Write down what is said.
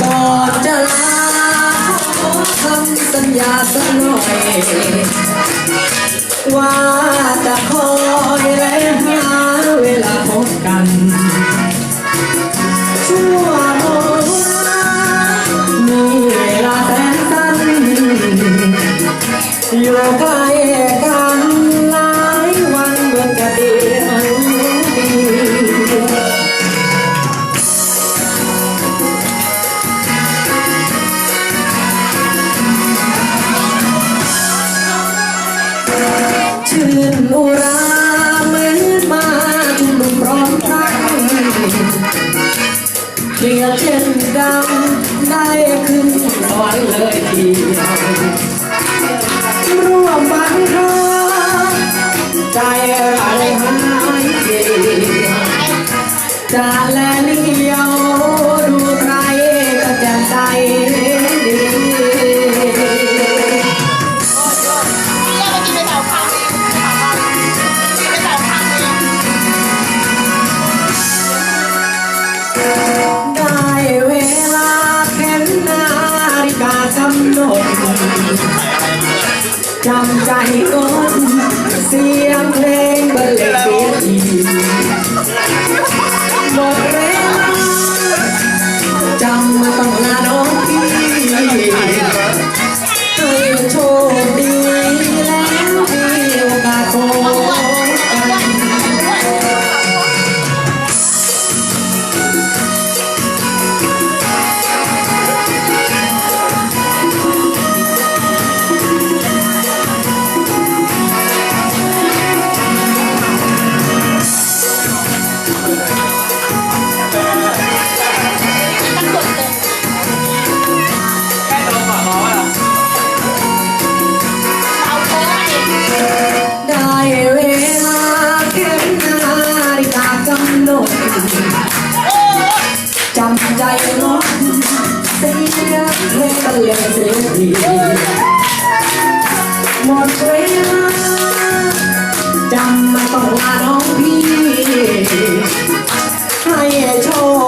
กอนจะลาขอคำสัญญาสักหน่อย ว่าจะคอยและหาเวลาพบกัน ชั่วโมงมีเวลาแสนสั้นอยู่ใกล้กันหล เกลียวเช่นดังได้ขึ้นสวรรค์เลยทีเดียวร่วมบันเทิงใจอะไรหายเดียวจะแลเำใจก้นเสียงเพลงบรรเลงเสียที ไม่ต้องแลเธอดีหมดเวลาจำมาต้องลาน้องพี่ ให้โชค